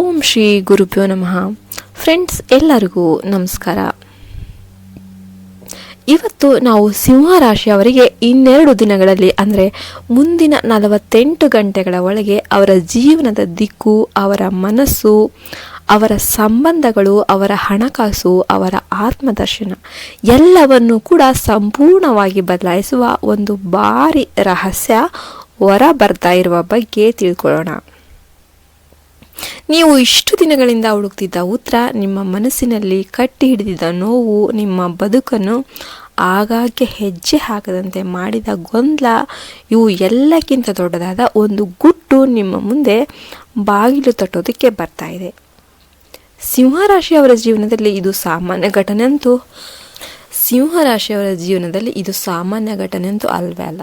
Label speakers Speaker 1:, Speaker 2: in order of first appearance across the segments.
Speaker 1: ಓಂ ಶ್ರೀ ಗುರುಭ್ಯೋ ನಮಃ. ಫ್ರೆಂಡ್ಸ್ ಎಲ್ಲರಿಗೂ ನಮಸ್ಕಾರ. ಇವತ್ತು ನಾವು ಸಿಂಹ ರಾಶಿಯವರಿಗೆ ಇನ್ನೆರಡು ದಿನಗಳಲ್ಲಿ, ಅಂದರೆ ಮುಂದಿನ ನಲವತ್ತೆಂಟು ಗಂಟೆಗಳ ಒಳಗೆ ಅವರ ಜೀವನದ ದಿಕ್ಕು, ಅವರ ಮನಸ್ಸು, ಅವರ ಸಂಬಂಧಗಳು, ಅವರ ಹಣಕಾಸು, ಅವರ ಆತ್ಮದರ್ಶನ ಎಲ್ಲವನ್ನು ಕೂಡ ಸಂಪೂರ್ಣವಾಗಿ ಬದಲಾಯಿಸುವ ಒಂದು ಭಾರಿ ರಹಸ್ಯ ಹೊರ ಬರ್ತಾ ಇರುವ ಬಗ್ಗೆ ತಿಳ್ಕೊಳ್ಳೋಣ. ನೀವು ಇಷ್ಟು ದಿನಗಳಿಂದ ಹುಡುಕ್ತಿದ್ದ ಉತ್ತರ ನಿಮ್ಮ ಮನಸ್ಸಿನಲ್ಲಿ ಕಟ್ಟಿ ಹಿಡಿದಿದ್ದ ನೋವು, ನಿಮ್ಮ ಬದುಕನ್ನು ಆಗಾಗ್ಗೆ ಹೆಜ್ಜೆ ಹಾಕದಂತೆ ಮಾಡಿದ ಗೊಂದಲ, ಇವು ಎಲ್ಲಕ್ಕಿಂತ ದೊಡ್ಡದಾದ ಒಂದು ಗುಟ್ಟು ನಿಮ್ಮ ಮುಂದೆ ಬಾಗಿಲು ತಟ್ಟೋದಕ್ಕೆ ಬರ್ತಾ ಇದೆ. ಸಿಂಹರಾಶಿಯವರ ಜೀವನದಲ್ಲಿ ಇದು ಸಾಮಾನ್ಯ ಘಟನೆ ಅಂತೂ ಸಿಂಹರಾಶಿಯವರ ಜೀವನದಲ್ಲಿ ಇದು ಸಾಮಾನ್ಯ ಘಟನೆ ಅಂತೂ ಅಲ್ವೇ ಅಲ್ಲ.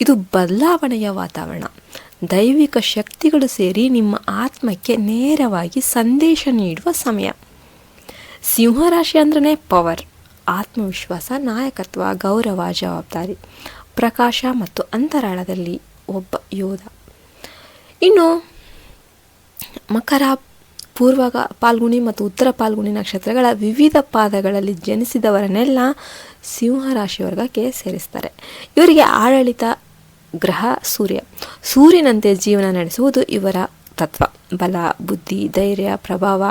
Speaker 1: ಇದು ಬದಲಾವಣೆಯ ವಾತಾವರಣ. ದೈವಿಕ ಶಕ್ತಿಗಳು ಸೇರಿ ನಿಮ್ಮ ಆತ್ಮಕ್ಕೆ ನೇರವಾಗಿ ಸಂದೇಶ ನೀಡುವ ಸಮಯ. ಸಿಂಹರಾಶಿ ಅಂದ್ರೆ ಪವರ್, ಆತ್ಮವಿಶ್ವಾಸ, ನಾಯಕತ್ವ, ಗೌರವ, ಜವಾಬ್ದಾರಿ, ಪ್ರಕಾಶ ಮತ್ತು ಅಂತರಾಳದಲ್ಲಿ ಒಬ್ಬ ಯೋಧ. ಇನ್ನು ಮಕರ ಪೂರ್ವ ಪಾಲ್ಗುಣಿ ಮತ್ತು ಉತ್ತರ ಪಾಲ್ಗುಣಿ ನಕ್ಷತ್ರಗಳ ವಿವಿಧ ಪಾದಗಳಲ್ಲಿ ಜನಿಸಿದವರನ್ನೆಲ್ಲ ಸಿಂಹರಾಶಿ ವರ್ಗಕ್ಕೆ ಸೇರಿಸ್ತಾರೆ. ಇವರಿಗೆ ಆಡಳಿತ ಗ್ರಹ ಸೂರ್ಯ. ಸೂರ್ಯನಂತೆ ಜೀವನ ನಡೆಸುವುದು ಇವರ ತತ್ವ. ಬಲ, ಬುದ್ಧಿ, ಧೈರ್ಯ, ಪ್ರಭಾವ.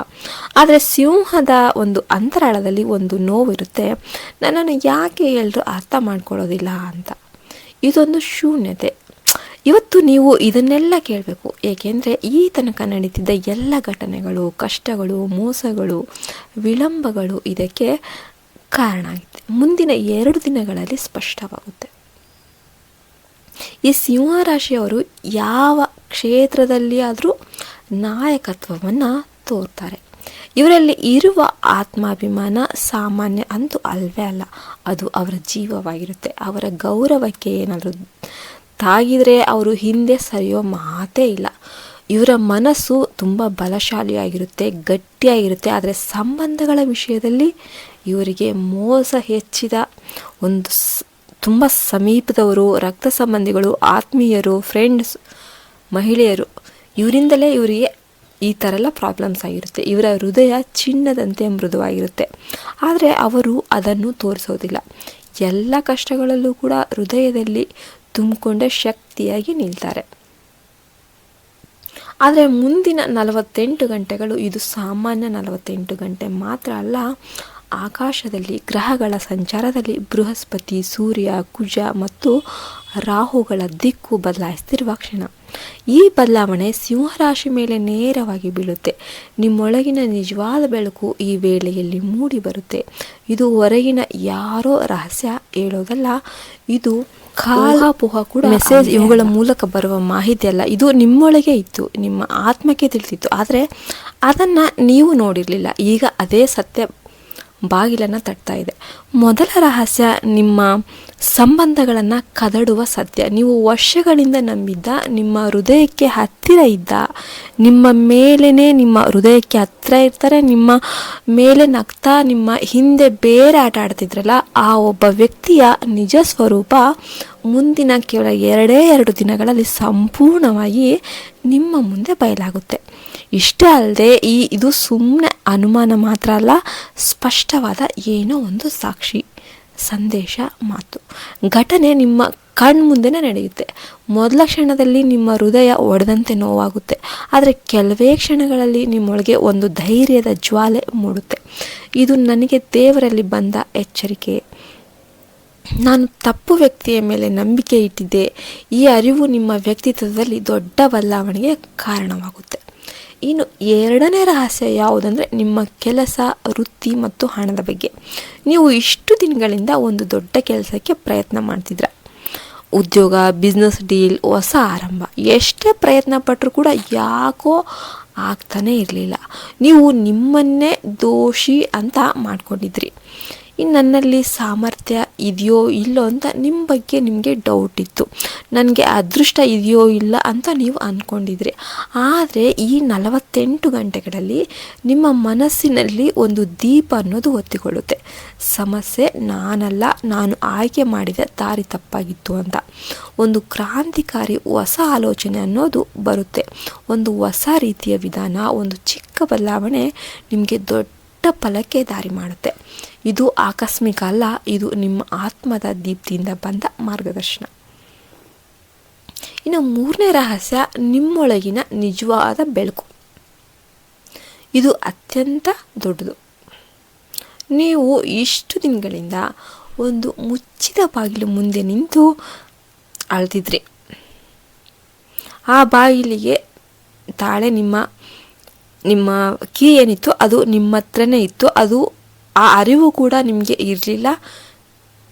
Speaker 1: ಆದರೆ ಸಿಂಹದ ಒಂದು ಅಂತರಾಳದಲ್ಲಿ ಒಂದು ನೋವಿರುತ್ತೆ. ನನ್ನನ್ನು ಯಾಕೆ ಎಲ್ಲರೂ ಅರ್ಥ ಮಾಡ್ಕೊಳ್ಳೋದಿಲ್ಲ ಅಂತ. ಇದೊಂದು ಶೂನ್ಯತೆ. ಇವತ್ತು ನೀವು ಇದನ್ನೆಲ್ಲ ಕೇಳಬೇಕು. ಏಕೆಂದರೆ ಈ ತನಕ ನಡೀತಿದ್ದ ಎಲ್ಲ ಘಟನೆಗಳು, ಕಷ್ಟಗಳು, ಮೋಸಗಳು, ವಿಳಂಬಗಳು ಇದಕ್ಕೆ ಕಾರಣ ಆಗಿದೆ. ಮುಂದಿನ ಎರಡು ದಿನಗಳಲ್ಲಿ ಸ್ಪಷ್ಟವಾಗುತ್ತೆ. ಈ ಸಿಂಹರಾಶಿಯವರು ಯಾವ ಕ್ಷೇತ್ರದಲ್ಲಿ ಆದರೂ ನಾಯಕತ್ವವನ್ನು ತೋರ್ತಾರೆ. ಇವರಲ್ಲಿ ಇರುವ ಆತ್ಮಾಭಿಮಾನ ಸಾಮಾನ್ಯ ಅಂತೂ ಅಲ್ವೇ ಅಲ್ಲ. ಅದು ಅವರ ಜೀವವಾಗಿರುತ್ತೆ. ಅವರ ಗೌರವಕ್ಕೆ ಏನಾದರೂ ತಾಗಿದರೆ ಅವರು ಹಿಂದೆ ಸರಿಯೋ ಮಾತೇ ಇಲ್ಲ. ಇವರ ಮನಸ್ಸು ತುಂಬ ಬಲಶಾಲಿಯಾಗಿರುತ್ತೆ, ಗಟ್ಟಿಯಾಗಿರುತ್ತೆ. ಆದರೆ ಸಂಬಂಧಗಳ ವಿಷಯದಲ್ಲಿ ಇವರಿಗೆ ಮೋಸ ಹೆಚ್ಚಿದ ಒಂದು ತುಂಬ ಸಮೀಪದವರು, ರಕ್ತ ಸಂಬಂಧಿಗಳು, ಆತ್ಮೀಯರು ಫ್ರೆಂಡ್ಸ್ ಮಹಿಳೆಯರು, ಇವರಿಂದಲೇ ಇವರಿಗೆ ಈ ಥರ ಎಲ್ಲ ಪ್ರಾಬ್ಲಮ್ಸ್ ಆಗಿರುತ್ತೆ. ಇವರ ಹೃದಯ ಚಿನ್ನದಂತೆ ಮೃದುವಾಗಿರುತ್ತೆ. ಆದರೆ ಅವರು ಅದನ್ನು ತೋರಿಸೋದಿಲ್ಲ. ಎಲ್ಲ ಕಷ್ಟಗಳಲ್ಲೂ ಕೂಡ ಹೃದಯದಲ್ಲಿ ತುಂಬಿಕೊಂಡ ಶಕ್ತಿಯಾಗಿ ನಿಲ್ತಾರೆ. ಆದರೆ ಮುಂದಿನ ನಲವತ್ತೆಂಟು ಗಂಟೆಗಳು, ಇದು ಸಾಮಾನ್ಯ ನಲವತ್ತೆಂಟು ಗಂಟೆ ಮಾತ್ರ ಅಲ್ಲ ಆಕಾಶದಲ್ಲಿ ಗ್ರಹಗಳ ಸಂಚಾರದಲ್ಲಿ ಬೃಹಸ್ಪತಿ ಸೂರ್ಯ ಕುಜ ಮತ್ತು ರಾಹುಗಳ ದಿಕ್ಕು ಬದಲಾಯಿಸ್ತಿರುವ ಕ್ಷಣ. ಈ ಬದಲಾವಣೆ ಸಿಂಹರಾಶಿ ಮೇಲೆ ನೇರವಾಗಿ ಬೀಳುತ್ತೆ. ನಿಮ್ಮೊಳಗಿನ ನಿಜವಾದ ಬೆಳಕು ಈ ವೇಳೆಯಲ್ಲಿ ಮೂಡಿ ಬರುತ್ತೆ ಇದು ಹೊರಗಿನ ಯಾರೋ ರಹಸ್ಯ ಹೇಳೋದಲ್ಲ ಇದು ಕಾಲಾಪುಹ ಕೂಡ ಮೆಸೇಜ್ ಇವುಗಳ ಮೂಲಕ ಬರುವ ಮಾಹಿತಿ ಅಲ್ಲ ಇದು ನಿಮ್ಮೊಳಗೆ ಇತ್ತು ನಿಮ್ಮ ಆತ್ಮಕ್ಕೆ ತಿಳಿದಿತ್ತು ಆದರೆ ಅದನ್ನು ನೀವು ನೋಡಿರಲಿಲ್ಲ. ಈಗ ಅದೇ ಸತ್ಯ ಬಾಗಿಲನ್ನು ತಟ್ತಾ ಇದೆ. ಮೊದಲ ರಹಸ್ಯ ನಿಮ್ಮ ಸಂಬಂಧಗಳನ್ನು ಕದಡುವ ಸತ್ಯ. ನೀವು ವರ್ಷಗಳಿಂದ ನಂಬಿದ್ದ, ನಿಮ್ಮ ಹೃದಯಕ್ಕೆ ಹತ್ತಿರ ಇದ್ದ, ನಿಮ್ಮ ಮೇಲೇ ನಿಮ್ಮ ಹೃದಯಕ್ಕೆ ಹತ್ತಿರ ಇರ್ತಾರೆ, ನಿಮ್ಮ ಮೇಲೆ ನಗ್ತಾ, ನಿಮ್ಮ ಹಿಂದೆ ಬೇರೆ ಆಟ ಆಡ್ತಿದ್ರಲ್ಲ, ಆ ಒಬ್ಬ ವ್ಯಕ್ತಿಯ ನಿಜ ಸ್ವರೂಪ ಮುಂದಿನ ಕೇವಲ ಎರಡೇ ಎರಡು ದಿನಗಳಲ್ಲಿ ಸಂಪೂರ್ಣವಾಗಿ ನಿಮ್ಮ ಮುಂದೆ ಬಯಲಾಗುತ್ತೆ. ಇಷ್ಟೇ ಅಲ್ಲದೆ, ಈ ಇದು ಸುಮ್ಮನೆ ಅನುಮಾನ ಮಾತ್ರ ಅಲ್ಲ, ಸ್ಪಷ್ಟವಾದ ಏನೋ ಒಂದು ಸಾಕ್ಷಿ. ಸಂದೇಶ, ಮಾತು. ಘಟನೆ ನಿಮ್ಮ ಕಣ್ಮುಂದೆನೇ ನಡೆಯುತ್ತೆ. ಮೊದಲ ಕ್ಷಣದಲ್ಲಿ ನಿಮ್ಮ ಹೃದಯ ಒಡೆದಂತೆ ನೋವಾಗುತ್ತೆ. ಆದರೆ ಕೆಲವೇ ಕ್ಷಣಗಳಲ್ಲಿ ನಿಮ್ಮೊಳಗೆ ಒಂದು ಧೈರ್ಯದ ಜ್ವಾಲೆ ಮೂಡುತ್ತೆ. ಇದು ನನಗೆ ದೇವರಲ್ಲಿ ಬಂದ ಎಚ್ಚರಿಕೆ. ನಾನು ತಪ್ಪು ವ್ಯಕ್ತಿಯ ಮೇಲೆ ನಂಬಿಕೆ ಇಟ್ಟಿದ್ದೆ. ಈ ಅರಿವು ನಿಮ್ಮ ವ್ಯಕ್ತಿತ್ವದಲ್ಲಿ ದೊಡ್ಡ ಬದಲಾವಣೆಗೆ ಕಾರಣವಾಗುತ್ತೆ. ಇನ್ನು ಎರಡನೇ ರಹಸ್ಯ ಯಾವುದಂದರೆ ನಿಮ್ಮ ಕೆಲಸ, ವೃತ್ತಿ ಮತ್ತು ಹಣದ ಬಗ್ಗೆ. ನೀವು ಇಷ್ಟು ದಿನಗಳಿಂದ ಒಂದು ದೊಡ್ಡ ಕೆಲಸಕ್ಕೆ ಪ್ರಯತ್ನ ಮಾಡ್ತಿದ್ರ. ಉದ್ಯೋಗ ಬಿಸ್ನೆಸ್ ಡೀಲ್ ಹೊಸ ಆರಂಭ. ಎಷ್ಟೇ ಪ್ರಯತ್ನ ಪಟ್ಟರೂ ಕೂಡ ಯಾಕೋ ಆಗ್ತಾನೇ ಇರಲಿಲ್ಲ. ನೀವು ನಿಮ್ಮನ್ನೇ ದೋಷಿ ಅಂತ ಮಾಡ್ಕೊಂಡಿದ್ರಿ. ಇನ್ನು ನನ್ನಲ್ಲಿ ಸಾಮರ್ಥ್ಯ ಇದೆಯೋ ಇಲ್ಲೋ ಅಂತ ನಿಮ್ಮ ಬಗ್ಗೆ ನಿಮಗೆ ಡೌಟ್ ಇತ್ತು. ನನಗೆ ಅದೃಷ್ಟ ಇದೆಯೋ ಇಲ್ಲ ಅಂತ ನೀವು ಅಂದ್ಕೊಂಡಿದ್ರಿ ಆದರೆ ಈ ನಲವತ್ತೆಂಟು ಗಂಟೆಗಳಲ್ಲಿ ನಿಮ್ಮ ಮನಸ್ಸಿನಲ್ಲಿ ಒಂದು ದೀಪ ಅನ್ನೋದು ಹೊತ್ತಿಕೊಳ್ಳುತ್ತೆ. ಸಮಸ್ಯೆ ನಾನಲ್ಲ, ನಾನು ಆಯ್ಕೆ ಮಾಡಿದ ದಾರಿ ತಪ್ಪಾಗಿತ್ತು ಅಂತ. ಒಂದು ಕ್ರಾಂತಿಕಾರಿ ಹೊಸ ಆಲೋಚನೆ ಅನ್ನೋದು ಬರುತ್ತೆ. ಒಂದು ಹೊಸ ರೀತಿಯ ವಿಧಾನ, ಒಂದು ಚಿಕ್ಕ ಬದಲಾವಣೆ ನಿಮಗೆ ದೊಡ್ಡ ಫಲಕ್ಕೆ ದಾರಿ ಮಾಡುತ್ತೆ. ಇದು ಆಕಸ್ಮಿಕ ಅಲ್ಲ, ಇದು ನಿಮ್ಮ ಆತ್ಮದ ದೀಪ್ತಿಯಿಂದ ಬಂದ ಮಾರ್ಗದರ್ಶನ. ಇನ್ನು ಮೂರನೇ ರಹಸ್ಯ, ನಿಮ್ಮೊಳಗಿನ ನಿಜವಾದ ಬೆಳಕು. ಇದು ಅತ್ಯಂತ ದೊಡ್ಡದು. ನೀವು ಇಷ್ಟು ದಿನಗಳಿಂದ ಒಂದು ಮುಚ್ಚಿದ ಬಾಗಿಲು ಮುಂದೆ ನಿಂತು ಅಳ್ತಿದ್ರಿ. ಆ ಬಾಗಿಲಿಗೆ ತಾಳೆ ನಿಮ್ಮ ನಿಮ್ಮ ಕೀ ಏನಿತ್ತು ಅದು ನಿಮ್ಮ ಹತ್ರನೇ ಇತ್ತು. ಅದು ಆ ಅರಿವು ಕೂಡ ನಿಮಗೆ ಇರಲಿಲ್ಲ.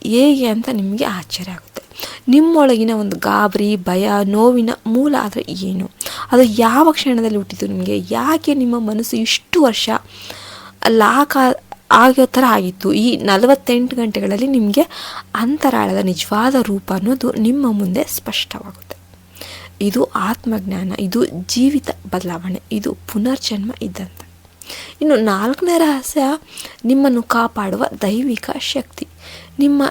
Speaker 1: ಹೇಗೆ ಅಂತ ನಿಮಗೆ ಆಶ್ಚರ್ಯ ಆಗುತ್ತೆ. ನಿಮ್ಮೊಳಗಿನ ಒಂದು ಗಾಬರಿ, ಭಯ, ನೋವಿನ ಮೂಲ ಆದರೆ ಏನು? ಅದು ಯಾವ ಕ್ಷಣದಲ್ಲಿ ಹುಟ್ಟಿತು ನಿಮಗೆ? ಯಾಕೆ ನಿಮ್ಮ ಮನಸ್ಸು ಇಷ್ಟು ವರ್ಷ ಲಾಕ್ ಆಗೋ ಥರ ಆಗಿತ್ತು? ಈ ನಲವತ್ತೆಂಟು ಗಂಟೆಗಳಲ್ಲಿ ನಿಮಗೆ ಅಂತರಾಳದ ನಿಜವಾದ ರೂಪ ಅನ್ನೋದು ನಿಮ್ಮ ಮುಂದೆ ಸ್ಪಷ್ಟವಾಗುತ್ತೆ. ಇದು ಆತ್ಮಜ್ಞಾನ, ಇದು ಜೀವಿತ ಬದಲಾವಣೆ, ಇದು ಪುನರ್ಜನ್ಮ ಇದ್ದಂತೆ. ಇನ್ನು ನಾಲ್ಕನೇ ರಹಸ್ಯ, ನಿಮ್ಮನ್ನು ಕಾಪಾಡುವ ದೈವಿಕ ಶಕ್ತಿ. ನಿಮ್ಮ,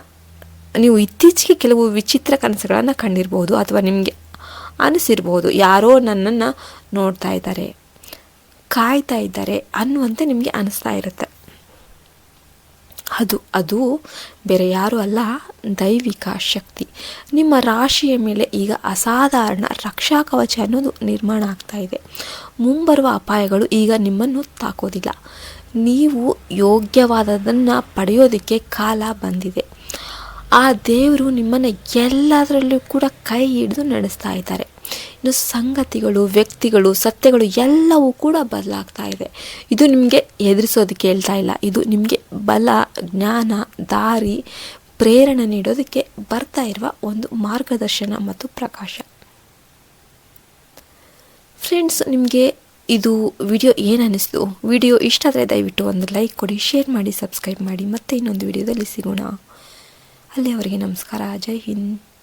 Speaker 1: ನೀವು ಇತ್ತೀಚೆಗೆ ಕೆಲವು ವಿಚಿತ್ರ ಕನಸುಗಳನ್ನು ಕಂಡಿರ್ಬೋದು ಅಥವಾ ನಿಮಗೆ ಅನಿಸಿರ್ಬೋದು. ಯಾರೋ ನನ್ನನ್ನು ನೋಡ್ತಾ ಇದ್ದಾರೆ, ಕಾಯ್ತಾ ಇದ್ದಾರೆ ಅನ್ನುವಂತೆ ನಿಮಗೆ ಅನಿಸ್ತಾ ಇರುತ್ತೆ. ಅದು ಅದು ಬೇರೆ ಯಾರೂ ಅಲ್ಲ, ದೈವಿಕ ಶಕ್ತಿ. ನಿಮ್ಮ ರಾಶಿಯ ಮೇಲೆ ಈಗ ಅಸಾಧಾರಣ ರಕ್ಷಾ ಕವಚ ಅನ್ನೋದು ನಿರ್ಮಾಣ ಆಗ್ತಾ ಇದೆ. ಮುಂಬರುವ ಅಪಾಯಗಳು ಈಗ ನಿಮ್ಮನ್ನು ತಾಕೋದಿಲ್ಲ. ನೀವು ಯೋಗ್ಯವಾದದನ್ನು ಪಡೆಯೋದಕ್ಕೆ ಕಾಲ ಬಂದಿದೆ. ಆ ದೇವರು ನಿಮ್ಮನ್ನು ಎಲ್ಲದರಲ್ಲೂ ಕೂಡ ಕೈ ಹಿಡಿದು ನಡೆಸ್ತಾ ಇದ್ದಾರೆ. ಸಂಗತಿಗಳು, ವ್ಯಕ್ತಿಗಳು, ಸತ್ಯಗಳು ಎಲ್ಲವೂ ಕೂಡ ಬದಲಾಗ್ತಾ ಇದೆ ಇದು ನಿಮಗೆ ಎದುರಿಸೋದಕ್ಕೆ ಹೇಳ್ತಾ ಇಲ್ಲ. ಇದು ನಿಮಗೆ ಬಲ, ಜ್ಞಾನ, ದಾರಿ, ಪ್ರೇರಣೆ ನೀಡೋದಕ್ಕೆ ಬರ್ತಾ ಇರುವ ಒಂದು ಮಾರ್ಗದರ್ಶನ ಮತ್ತು ಪ್ರಕಾಶ. ಫ್ರೆಂಡ್ಸ್, ನಿಮಗೆ ಇದು ವಿಡಿಯೋ ಏನು ಅನ್ನಿಸ್ತು ವಿಡಿಯೋ ಇಷ್ಟ ಆದರೆ ದಯವಿಟ್ಟು ಒಂದು ಲೈಕ್ ಕೊಡಿ, ಶೇರ್ ಮಾಡಿ, ಸಬ್ಸ್ಕ್ರೈಬ್ ಮಾಡಿ, ಮತ್ತೆ ಇನ್ನೊಂದು ವಿಡಿಯೋದಲ್ಲಿ ಸಿಗೋಣ. ಅಲ್ಲಿಯವರೆಗೆ ನಮಸ್ಕಾರ. ಜೈ ಹಿಂದ್.